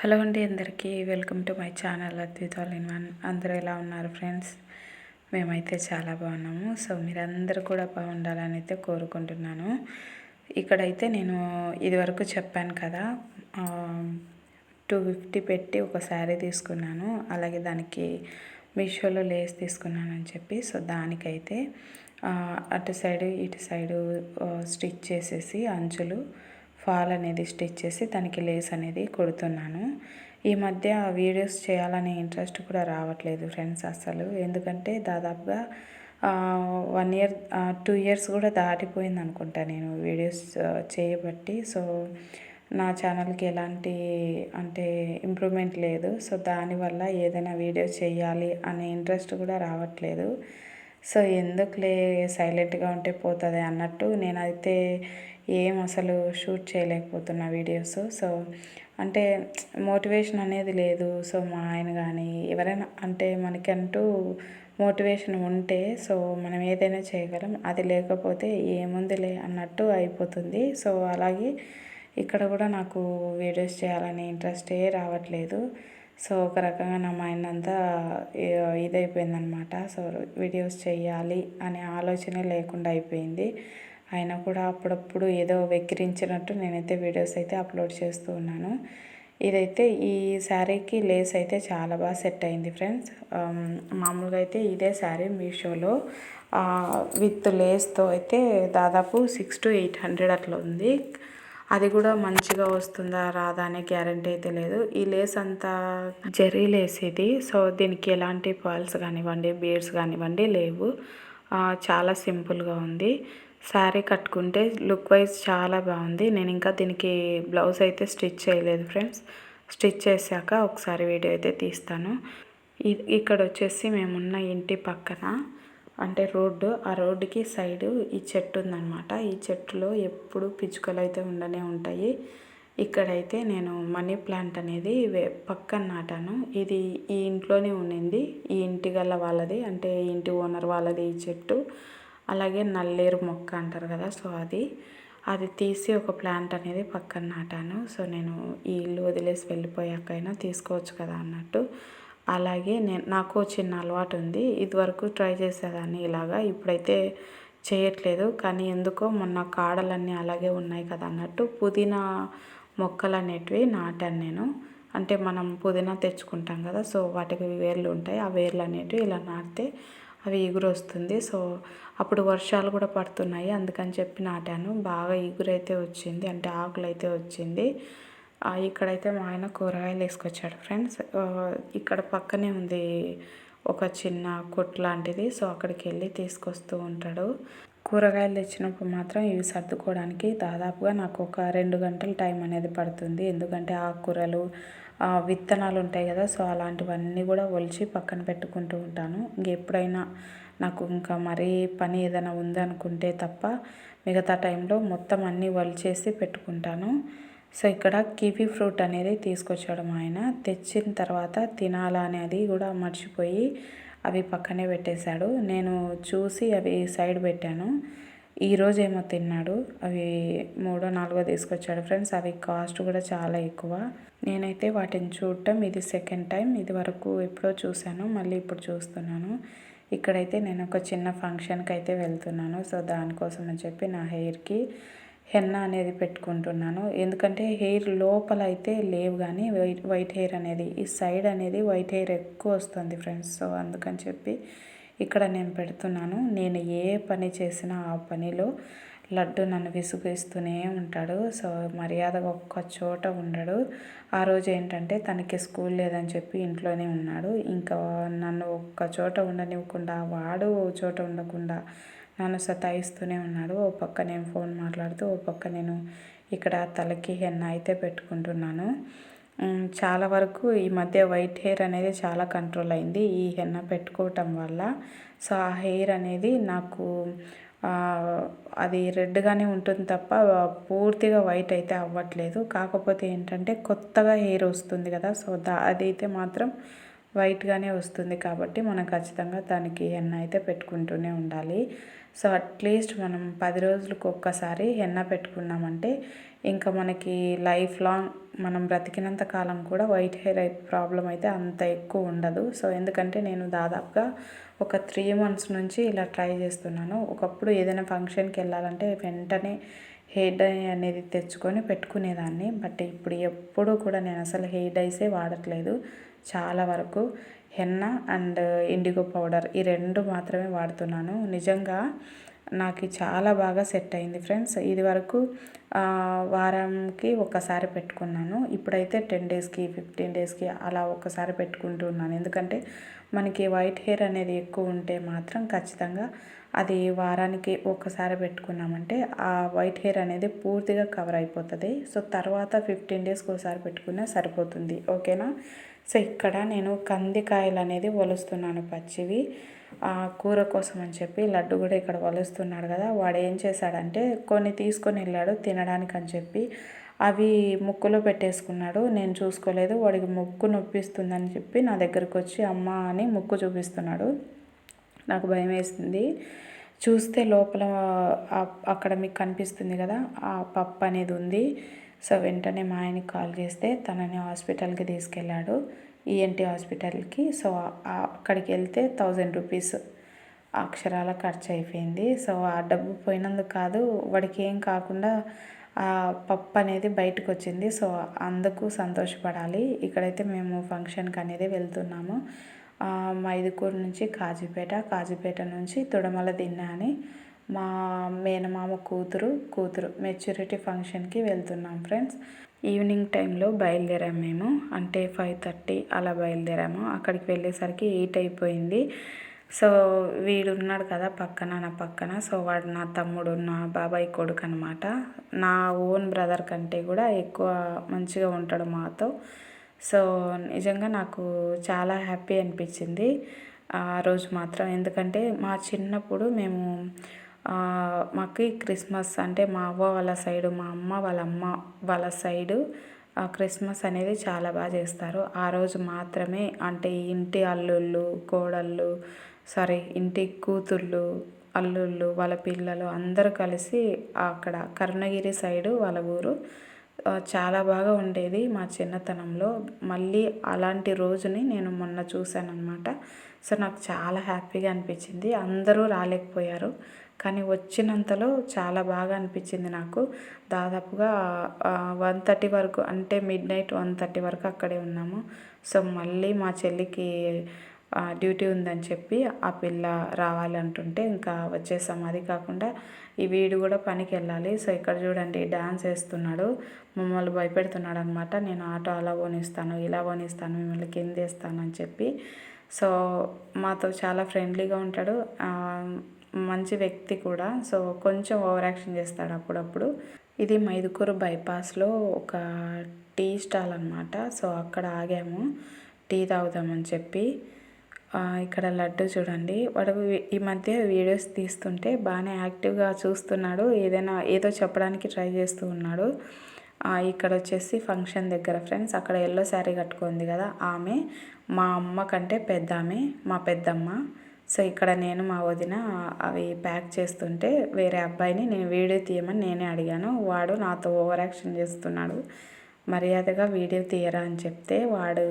Hello అండి అందరికీ welcome to my channel అద్వితాల్ ఇన్ వన్. అందరూ ఎలా ఉన్నారు ఫ్రెండ్స్? మేమైతే చాలా బాగున్నాము. సో మీరందరూ కూడా బాగుండాలని అయితే కోరుకుంటున్నాను. ఇక్కడైతే నేను ఇదివరకు చెప్పాను కదా టూ ఫిఫ్టీ పెట్టి ఒక శారీ తీసుకున్నాను. అలాగే దానికి మీషోలో లేస్ తీసుకున్నానని చెప్పి. సో దానికైతే అటు సైడు ఇటు సైడు స్టిచ్ చేసేసి అంచులు ఫాల్ అనేది స్టిచ్ చేసి దానికి లేస్ అనేది కుడుతున్నాను. ఈ మధ్య వీడియోస్ చేయాలనే ఇంట్రెస్ట్ కూడా రావట్లేదు ఫ్రెండ్స్ అసలు ఎందుకంటే దాదాపుగా వన్ ఇయర్ టూ ఇయర్స్ కూడా దాటిపోయింది అనుకుంటా నేను వీడియోస్ చేయబట్టి. సో నా ఛానల్కి ఎలాంటి అంటే ఇంప్రూవ్మెంట్ లేదు. సో దానివల్ల ఏదైనా వీడియో చేయాలి అనే ఇంట్రెస్ట్ కూడా రావట్లేదు. సో ఎందుకులే సైలెంట్గా ఉంటే పోతుంది అన్నట్టు నేనైతే ఏం అసలు షూట్ చేయలేకపోతున్నా వీడియోస్. సో అంటే మోటివేషన్ అనేది లేదు. సో మా ఆయన కానీ ఎవరైనా అంటే మనకంటూ మోటివేషన్ ఉంటే సో మనం ఏదైనా చేయగలం. అది లేకపోతే ఏముందిలే అన్నట్టు అయిపోతుంది. సో అలాగే ఇక్కడ కూడా నాకు వీడియోస్ చేయాలనే ఇంట్రెస్టే రావట్లేదు. సో ఒక రకంగా నా మైండ్ అంతా ఇదైపోయిందనమాట. సో వీడియోస్ చేయాలి అనే ఆలోచనే లేకుండా అయిపోయింది. అయినా కూడా అప్పుడప్పుడు ఏదో వెక్కిరించినట్టు నేనైతే వీడియోస్ అయితే అప్లోడ్ చేస్తూ ఉన్నాను. ఇదైతే ఈ శారీకి లేస్ అయితే చాలా బాగా సెట్ అయింది ఫ్రెండ్స్. మామూలుగా అయితే ఇదే శారీ మీషోలో. విత్ లేస్తో అయితే దాదాపు సిక్స్ టు ఎయిట్ హండ్రెడ్ అట్లా ఉంది. అది కూడా మంచిగా వస్తుందా రాదా అనే గ్యారంటీ అయితే లేదు. ఈ లేస్ అంతా జరీ లేస్ ఇది సో దీనికి ఎలాంటి పర్ల్స్ కానివ్వండి బీడ్స్ కానివ్వండి లేవు. చాలా సింపుల్గా ఉంది. శారీ కట్టుకుంటే లుక్ వైజ్ చాలా బాగుంది. నేను ఇంకా దీనికి బ్లౌజ్ అయితే స్టిచ్ చేయలేదు ఫ్రెండ్స్. స్టిచ్ చేశాక ఒకసారి వీడియో అయితే తీస్తాను. ఇక్కడ వచ్చేసి మేమున్న ఇంటి పక్కన అంటే రోడ్డు ఆ రోడ్డుకి సైడు ఈ చెట్టు ఉందన్నమాట. ఈ చెట్టులో ఎప్పుడు పిచ్చుకలు అయితే ఉండనే ఉంటాయి. ఇక్కడైతే నేను మనీ ప్లాంట్ అనేది పక్కన నాటాను. ఇది ఈ ఇంట్లోనే ఉండింది. ఈ ఇంటి గల వాళ్ళది అంటే ఇంటి ఓనర్ వాళ్ళది ఈ చెట్టు. అలాగే నల్లేరు మొక్క అంటారు కదా సో అది. అది తీసి ఒక ప్లాంట్ అనేది పక్కన నాటాను. సో నేను ఈ ఇల్లు వదిలేసి వెళ్ళిపోయాకైనా తీసుకోవచ్చు కదా అన్నట్టు. అలాగే నేను నాకు చిన్న అలవాటు ఉంది ఇదివరకు ట్రై చేసేదాన్ని ఇలాగా. ఇప్పుడైతే చేయట్లేదు. కానీ ఎందుకో మొన్న కాడలన్నీ అలాగే ఉన్నాయి కదా అన్నట్టు పుదీనా మొక్కలు అనేటివి నాటాను నేను. అంటే మనం పుదీనా తెచ్చుకుంటాం కదా సో వాటికి వేర్లు ఉంటాయి. ఆ వేర్లు అనేటివి ఇలా నాటితే అవి ఎగురు వస్తుంది సో అప్పుడు వర్షాలు కూడా పడుతున్నాయి. అందుకని చెప్పి నాటాను. బాగా ఎగురైతే వచ్చింది. అంటే ఆకులు అయితే వచ్చింది. ఇక్కడైతే మా ఆయన కూరగాయలు వేసుకొచ్చాడు ఫ్రెండ్స్ ఇక్కడ పక్కనే ఉంది ఒక చిన్న కొట్టు లాంటిది. సో అక్కడికి వెళ్ళి తీసుకొస్తూ ఉంటాడు. కూరగాయలు తెచ్చినప్పుడు మాత్రం ఇవి సర్దుకోవడానికి దాదాపుగా నాకు ఒక రెండు గంటల టైం అనేది పడుతుంది. ఎందుకంటే ఆకుకూరలు విత్తనాలు ఉంటాయి కదా సో అలాంటివన్నీ కూడా ఒలిచి పక్కన పెట్టుకుంటూ ఉంటాను. ఇంకెప్పుడైనా నాకు ఇంకా మరీ పని ఏదైనా ఉందనుకుంటే తప్ప మిగతా టైంలో మొత్తం అన్నీ ఒలిచేసి పెట్టుకుంటాను. సో ఇక్కడ కివీ ఫ్రూట్ అనేది తీసుకొచ్చాడు మా ఆయన. తెచ్చిన తర్వాత తినాలా అనేది కూడా మర్చిపోయి అవి పక్కనే పెట్టేశాడు. నేను చూసి అవి సైడ్ పెట్టాను. ఈరోజు ఏమో తిన్నాడు. అవి మూడో నాలుగో తీసుకొచ్చాడు. ఫ్రెండ్స్ అవి కాస్ట్ కూడా చాలా ఎక్కువ. నేనైతే వాటిని చూడటం ఇది సెకండ్ టైం. ఇది వరకు ఎప్పుడో చూశాను. మళ్ళీ ఇప్పుడు చూస్తున్నాను. ఇక్కడైతే నేను ఒక చిన్న ఫంక్షన్కి అయితే వెళ్తున్నాను. సో దానికోసం అని చెప్పి నా హెయిర్కి హెన్న అనేది పెట్టుకుంటున్నాను. ఎందుకంటే హెయిర్ లోపల అయితే లేవు కానీ వైట్ వైట్ హెయిర్ అనేది ఈ సైడ్ అనేది వైట్ హెయిర్ ఎక్కువ వస్తుంది ఫ్రెండ్స్. సో అందుకని చెప్పి ఇక్కడ నేను పెడుతున్నాను. నేను ఏ పని చేసినా ఆ పనిలో లడ్డు నన్ను విసుగిస్తూనే ఉంటాడు. సో మర్యాదగా ఒక్క చోట ఉండడు. ఆ రోజు ఏంటంటే తనకి స్కూల్ లేదని చెప్పి ఇంట్లోనే ఉన్నాడు. ఇంకా నన్ను ఒక్క చోట ఉండనివ్వకుండా వాడు చోట ఉండకుండా నన్ను సతాయిస్తూనే ఉన్నాడు. ఓ పక్క నేను ఫోన్ మాట్లాడుతూ ఓ పక్క నేను ఇక్కడ తలకి హెన్న అయితే పెట్టుకుంటున్నాను. చాలా వరకు ఈ మధ్య వైట్ హెయిర్ అనేది చాలా కంట్రోల్ అయింది. ఈ హెన్న పెట్టుకోవటం వల్ల. సో ఆ హెయిర్ అనేది నాకు అది రెడ్గానే ఉంటుంది తప్ప పూర్తిగా వైట్ అయితే అవ్వట్లేదు. కాకపోతే ఏంటంటే కొత్తగా హెయిర్ వస్తుంది కదా. సో దా అదైతే మాత్రం వైట్గానే వస్తుంది కాబట్టి మనం ఖచ్చితంగా దానికి హెన్న అయితే పెట్టుకుంటూనే ఉండాలి. సో అట్లీస్ట్ మనం పది రోజులకు ఒక్కసారి హెన్న పెట్టుకున్నామంటే ఇంకా మనకి లైఫ్ లాంగ్ మనం బ్రతికినంత కాలం కూడా వైట్ హెయిర్ ప్రాబ్లం అయితే అంత ఎక్కువ ఉండదు. సో ఎందుకంటే నేను దాదాపుగా ఒక త్రీ మంత్స్ నుంచి ఇలా ట్రై చేస్తున్నాను. ఒకప్పుడు ఏదైనా ఫంక్షన్కి వెళ్ళాలంటే వెంటనే హెయిర్ డై అనేది తెచ్చుకొని పెట్టుకునేదాన్ని. బట్ ఇప్పుడు ఎప్పుడూ కూడా నేను అసలు హెయిర్ డైసే వాడట్లేదు. చాలా వరకు హెన్న అండ్ ఇండిగో పౌడర్ ఈ రెండు మాత్రమే వాడుతున్నాను. నిజంగా నాకు చాలా బాగా సెట్ అయింది ఫ్రెండ్స్. ఇది వరకు వారంకి ఒకసారి పెట్టుకున్నాను. ఇప్పుడైతే టెన్ డేస్కి ఫిఫ్టీన్ డేస్కి అలా ఒకసారి పెట్టుకుంటున్నాను ఎందుకంటే మనకి వైట్ హెయిర్ అనేది ఎక్కువ ఉంటే మాత్రం ఖచ్చితంగా అది వారానికి ఒకసారి పెట్టుకున్నామంటే ఆ వైట్ హెయిర్ అనేది పూర్తిగా కవర్ అయిపోతుంది. సో తర్వాత ఫిఫ్టీన్ డేస్కి ఒకసారి పెట్టుకున్నా సరిపోతుంది. ఓకేనా? సో ఇక్కడ నేను కందికాయలు అనేది వలుస్తున్నాను పచ్చివి. కూర కోసం అని చెప్పి లడ్డు కూడా ఇక్కడ వలుస్తున్నాడు కదా. వాడు ఏం చేశాడంటే కొన్ని తీసుకొని వెళ్ళాడు తినడానికి అని చెప్పి. అవి ముక్కులో పెట్టేసుకున్నాడు. నేను చూసుకోలేదు. వాడికి ముక్కు నొప్పిస్తుందని చెప్పి నా దగ్గరకు వచ్చి అమ్మ అని ముక్కు చూపిస్తున్నాడు. నాకు భయం వేసింది. చూస్తే లోపల అక్కడ మీకు కనిపిస్తుంది కదా ఆ పప్పు అనేది ఉంది. సో వెంటనే మా ఆయనకి కాల్ చేస్తే తనని హాస్పిటల్కి తీసుకెళ్ళాడు ఈఎన్టీ హాస్పిటల్కి. సో అక్కడికి వెళ్తే థౌజండ్ రూపీస్ అక్షరాల ఖర్చు అయిపోయింది. సో ఆ డబ్బు పోయినందుకు కాదు వాడికి ఏం కాకుండా ఆ పప్పు అనేది బయటకు వచ్చింది. సో అందుకు సంతోషపడాలి. ఇక్కడైతే మేము ఫంక్షన్కి అనేది వెళ్తున్నాము. మైదుకూరు నుంచి కాజీపేట కాజీపేట నుంచి తుడమల దిన్నా అని మా మేనమామ కూతురు కూతురు మెచ్యూరిటీ ఫంక్షన్కి వెళ్తున్నాం ఫ్రెండ్స్ ఈవినింగ్ టైంలో బయలుదేరాము మేము. అంటే ఫైవ్ థర్టీ అలా బయలుదేరాము. అక్కడికి వెళ్ళేసరికి ఎయిట్ అయిపోయింది. సో వీడు ఉన్నాడు కదా పక్కన నా పక్కన. సో వాడు నా తమ్ముడు నా బాబాయ్ కొడుకు అనమాట నా ఓన్ బ్రదర్ కంటే కూడా ఎక్కువ మంచిగా ఉంటాడు మాతో. సో నిజంగా నాకు చాలా హ్యాపీ అనిపించింది. ఆ రోజు మాత్రం. ఎందుకంటే మా చిన్నప్పుడు మేము మాకు క్రిస్మస్ అంటే మా అవ్వ వాళ్ళ సైడు మా అమ్మ వాళ్ళ అమ్మ వాళ్ళ సైడు క్రిస్మస్ అనేది చాలా బాగా చేస్తారు. ఆ రోజు మాత్రమే అంటే ఇంటి అల్లుళ్ళు కోడళ్ళు సారీ ఇంటి కూతుళ్ళు అల్లుళ్ళు వాళ్ళ పిల్లలు అందరూ కలిసి అక్కడ కరుణగిరి సైడు వాళ్ళ ఊరు చాలా బాగా ఉండేది మా చిన్నతనంలో. మళ్ళీ అలాంటి రోజుని నేను మొన్న చూశాను అనమాట సో నాకు చాలా హ్యాపీగా అనిపించింది. అందరూ రాలేకపోయారు. కానీ వచ్చినంతలో చాలా బాగా అనిపించింది నాకు. దాదాపుగా వన్ థర్టీ వరకు అంటే మిడ్ నైట్ వన్ థర్టీ వరకు అక్కడే ఉన్నాము. సో మళ్ళీ మా చెల్లికి డ్యూటీ ఉందని చెప్పి ఆ పిల్ల రావాలంటుంటే ఇంకా వచ్చేసాం అది కాకుండా ఈ వీడు కూడా పనికి వెళ్ళాలి. సో ఇక్కడ చూడండి డ్యాన్స్ వేస్తున్నాడు. మమ్మల్ని భయపెడుతున్నాడు అనమాట నేను ఆటో అలా పోనిస్తాను ఇలా పోనిస్తాను మిమ్మల్ని కింద వేస్తాను అని చెప్పి సో మాతో చాలా ఫ్రెండ్లీగా ఉంటాడు. మంచి వ్యక్తి కూడా. సో కొంచెం ఓవర్ యాక్షన్ చేస్తాడు అప్పుడప్పుడు. ఇది మైదుకూరు బైపాస్లో ఒక టీ స్టాల్ అనమాట సో అక్కడ ఆగాము. టీ తాగుదామని చెప్పి. ఇక్కడ లడ్డు చూడండి. వాడు ఈ మధ్య వీడియోస్ తీస్తుంటే బాగానే యాక్టివ్గా చూస్తున్నాడు. ఏదైనా ఏదో చెప్పడానికి ట్రై చేస్తూ ఉన్నాడు. ఇక్కడ వచ్చేసి ఫంక్షన్ దగ్గర ఫ్రెండ్స్. అక్కడ ఎల్లో శారీ కట్టుకుంది కదా ఆమె. మా అమ్మ కంటే పెద్ద ఆమె మా పెద్దమ్మ. సో ఇక్కడ నేను మా వదిన అవి ప్యాక్ చేస్తుంటే వేరే అబ్బాయిని నేను వీడియో తీయమని నేనే అడిగాను. వాడు నాతో ఓవర్ యాక్షన్ చేస్తున్నాడు. మర్యాదగా వీడియో తీయరా అని చెప్తే వాడు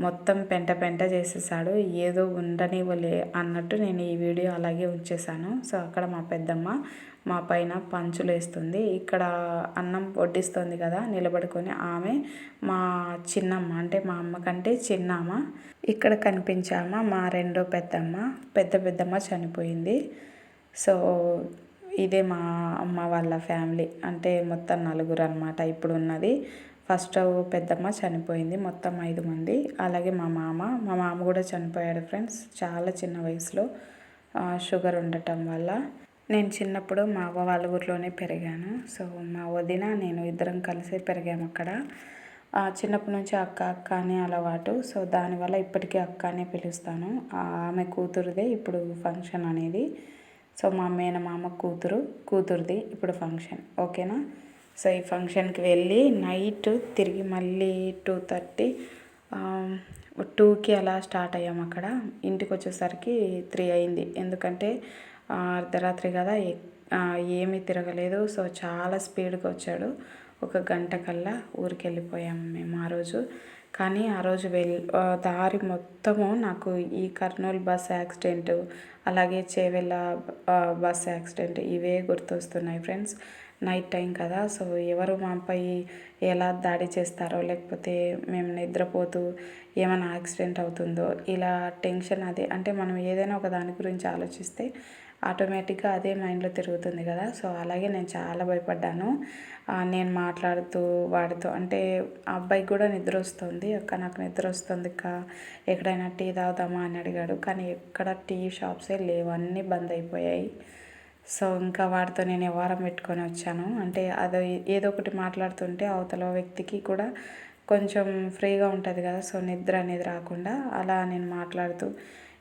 మొత్తం పెంట పెంట చేసేసాడు. ఏదో ఉండనివ్వలే అన్నట్టు నేను ఈ వీడియో అలాగే ఉంచేసాను సో అక్కడ మా పెద్దమ్మ మా పైన పంచులు వేస్తుంది ఇక్కడ అన్నం వడ్డిస్తుంది కదా నిలబడుకొని ఆమె మా చిన్నమ్మ అంటే మా అమ్మ కంటే చిన్నమ్మ ఇక్కడ కనిపించామ మా రెండో పెద్దమ్మ పెద్ద పెద్దమ్మ చనిపోయింది. సో ఇదే మా అమ్మ వాళ్ళ ఫ్యామిలీ. అంటే మొత్తం నలుగురు అనమాట ఇప్పుడు ఉన్నది ఫస్ట్ పెద్దమ్మ చనిపోయింది మొత్తం ఐదు మంది. అలాగే మా మామ మా మామ కూడా చనిపోయాడు ఫ్రెండ్స్ చాలా చిన్న వయసులో షుగర్ ఉండటం వల్ల. నేను చిన్నప్పుడు మా అవ్వ వాళ్ళ ఊర్లోనే పెరిగాను. సో మా వదిన నేను ఇద్దరం కలిసి పెరిగాము అక్కడ. చిన్నప్పటి నుంచి అక్క అక్క అనే అలవాటు. సో దానివల్ల ఇప్పటికీ అక్క అనే పిలుస్తాను. ఆమె కూతురుదే ఇప్పుడు ఫంక్షన్ అనేది. సో మా మేనమామ కూతురు కూతురుది ఇప్పుడు ఫంక్షన్. ఓకేనా? సో ఈ ఫంక్షన్కి వెళ్ళి నైట్ తిరిగి మళ్ళీ టూ థర్టీ టూకి అలా స్టార్ట్ అయ్యాము అక్కడ. ఇంటికి వచ్చేసరికి త్రీ అయింది. ఎందుకంటే అర్ధరాత్రి కదా ఏమీ తిరగలేదు. సో చాలా స్పీడ్గా వచ్చాడు. ఒక గంట కల్లా ఊరికి వెళ్ళిపోయాము మేము ఆ రోజు. కానీ ఆ రోజు వెల్ దారి మొత్తము నాకు ఈ కర్నూలు బస్ యాక్సిడెంట్ అలాగే చేవెళ్ళ బస్ యాక్సిడెంట్ ఇవే గుర్తొస్తున్నాయి ఫ్రెండ్స్. నైట్ టైం కదా సో ఎవరు మాపై ఎలా దాడి చేస్తారో లేకపోతే మేము నిద్రపోతూ ఏమైనా యాక్సిడెంట్ అవుతుందో ఇలా టెన్షన్ అదే అంటే మనం ఏదైనా ఒక దాని గురించి ఆలోచిస్తే ఆటోమేటిక్గా అదే మైండ్లో తిరుగుతుంది కదా. సో అలాగే నేను చాలా భయపడ్డాను. నేను మాట్లాడుతూ వాడితో అంటే ఆ అబ్బాయికి కూడా నిద్ర వస్తుంది. అక్క నాకు నిద్ర వస్తుంది అక్క. ఎక్కడైనా టీ తాగుదామా అని అడిగాడు. కానీ ఎక్కడ టీ షాప్సే లేవు. అన్నీ బంద్ అయిపోయాయి. సో ఇంకా వాడితో నేను వ్యవహారం పెట్టుకొని వచ్చాను. అంటే అదో ఏదో ఒకటి మాట్లాడుతుంటే అవతల వ్యక్తికి కూడా కొంచెం ఫ్రీగా ఉంటుంది కదా. సో నిద్ర అనేది రాకుండా అలా నేను మాట్లాడుతూ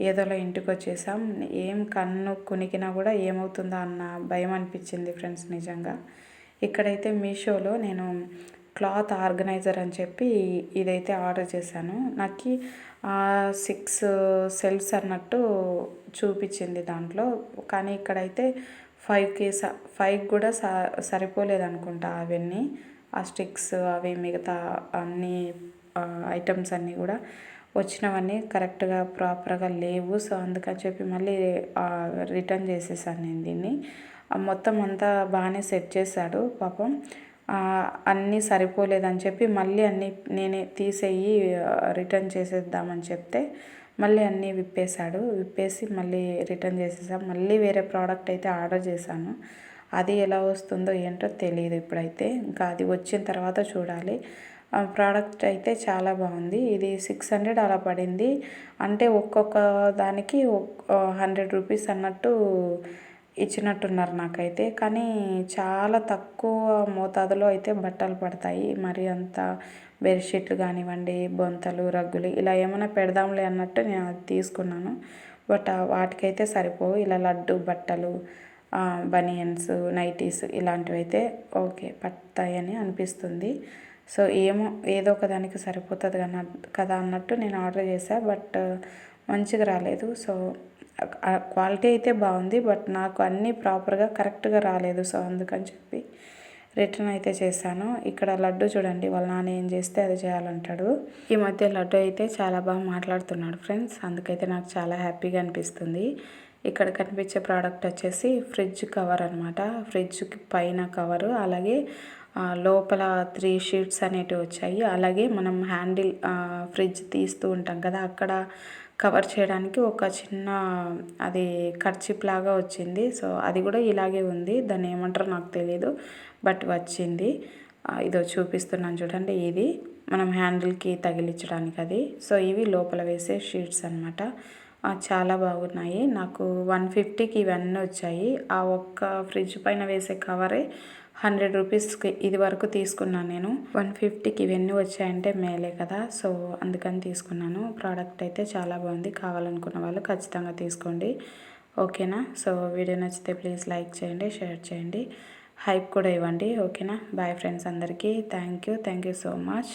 ఏదోలా ఇంటికి వచ్చేసాం ఏం కన్ను కునికినా కూడా ఏమవుతుందో అన్న భయం అనిపించింది ఫ్రెండ్స్ నిజంగా. ఇక్కడైతే మీషోలో నేను క్లాత్ ఆర్గనైజర్ అని చెప్పి ఇదైతే ఆర్డర్ చేశాను. నాకు సిక్స్ సెల్స్ అన్నట్టు చూపించింది దాంట్లో. కానీ ఇక్కడైతే ఫైవ్కి స ఫైవ్ కూడా స సరిపోలేదు అనుకుంటా అవన్నీ. ఆ స్టిక్స్ అవి మిగతా అన్ని ఐటమ్స్ అన్నీ కూడా. వచ్చినవన్నీ కరెక్ట్గా ప్రాపర్గా లేవు. సో అందుకని చెప్పి మళ్ళీ రిటర్న్ చేసేసాను నేను దీన్ని. మొత్తం అంతా బాగానే సెట్ చేశాడు పాపం. అన్నీ సరిపోలేదని చెప్పి మళ్ళీ అన్నీ నేనే తీసేయి రిటర్న్ చేసేద్దామని చెప్తే మళ్ళీ అన్నీ విప్పేశాడు. విప్పేసి మళ్ళీ రిటర్న్ చేసేసాం. మళ్ళీ వేరే ప్రోడక్ట్ అయితే ఆర్డర్ చేశాను. అది ఎలా వస్తుందో ఏంటో తెలియదు ఇప్పుడైతే. ఇంకా అది వచ్చిన తర్వాత చూడాలి. ప్రోడక్ట్ అయితే చాలా బాగుంది. ఇది సిక్స్ హండ్రెడ్ అలా పడింది. అంటే ఒక్కొక్క దానికి హండ్రెడ్ రూపీస్ అన్నట్టు ఇచ్చినట్టున్నారు నాకైతే. కానీ చాలా తక్కువ మోతాదులో అయితే బట్టలు పడతాయి. మరి అంత బెడ్షీట్లు కానివ్వండి బొంతలు రగ్గులు ఇలా ఏమైనా పెడదాంలే అన్నట్టు నేను అది తీసుకున్నాను. బట్ వాటికైతే సరిపోవు. ఇలా లడ్డు బట్టలు బనియన్స్ నైటీస్ ఇలాంటివి అయితే ఓకే పడతాయని అనిపిస్తుంది. సో ఏమో ఏదో ఒక దానికి సరిపోతుంది కదా కదా అన్నట్టు నేను ఆర్డర్ చేశాను బట్ మంచిగా రాలేదు. సో క్వాలిటీ అయితే బాగుంది. బట్ నాకు అన్నీ ప్రాపర్గా కరెక్ట్గా రాలేదు. సో అందుకని చెప్పి రిటర్న్ అయితే చేశాను. ఇక్కడ లడ్డు చూడండి వాళ్ళ నాన్న ఏం చేస్తే అది చేయాలంటాడు. ఈ మధ్య లడ్డు అయితే చాలా బాగా మాట్లాడుతున్నాడు ఫ్రెండ్స్. అందుకైతే నాకు చాలా హ్యాపీగా అనిపిస్తుంది. ఇక్కడ కనిపించే ప్రోడక్ట్ వచ్చేసి ఫ్రిడ్జ్ కవర్ అనమాట ఫ్రిడ్జ్కి పైన కవరు. అలాగే లోపల త్రీ షీట్స్ అనేటివి వచ్చాయి. అలాగే మనం హ్యాండిల్ ఫ్రిడ్జ్ తీస్తూ ఉంటాం కదా అక్కడ కవర్ చేయడానికి ఒక చిన్న అది కర్చిప్ లాగా వచ్చింది. సో అది కూడా ఇలాగే ఉంది. దాన్ని ఏమంటారో నాకు తెలియదు బట్ వచ్చింది. ఇదో చూపిస్తున్నాను చూడండి ఇది మనం హ్యాండిల్కి తగిలించడానికి అది. సో ఇవి లోపల వేసే షీట్స్ అనమాట చాలా బాగున్నాయి. నాకు వన్ ఫిఫ్టీకి ఇవన్నీ వచ్చాయి. ఆ ఒక్క ఫ్రిడ్జ్ పైన వేసే కవరే హండ్రెడ్ రూపీస్కి ఇది వరకు తీసుకున్నాను నేను. వన్ ఫిఫ్టీకి ఇవన్నీ వచ్చాయంటే మేలే కదా. సో అందుకని తీసుకున్నాను. ప్రోడక్ట్ అయితే చాలా బాగుంది. కావాలనుకున్న వాళ్ళు ఖచ్చితంగా తీసుకోండి. ఓకేనా? సో వీడియో నచ్చితే ప్లీజ్ లైక్ చేయండి షేర్ చేయండి. హైప్ కూడా ఇవ్వండి. ఓకేనా? బాయ్ ఫ్రెండ్స్ అందరికీ. Thank you. Thank you so much.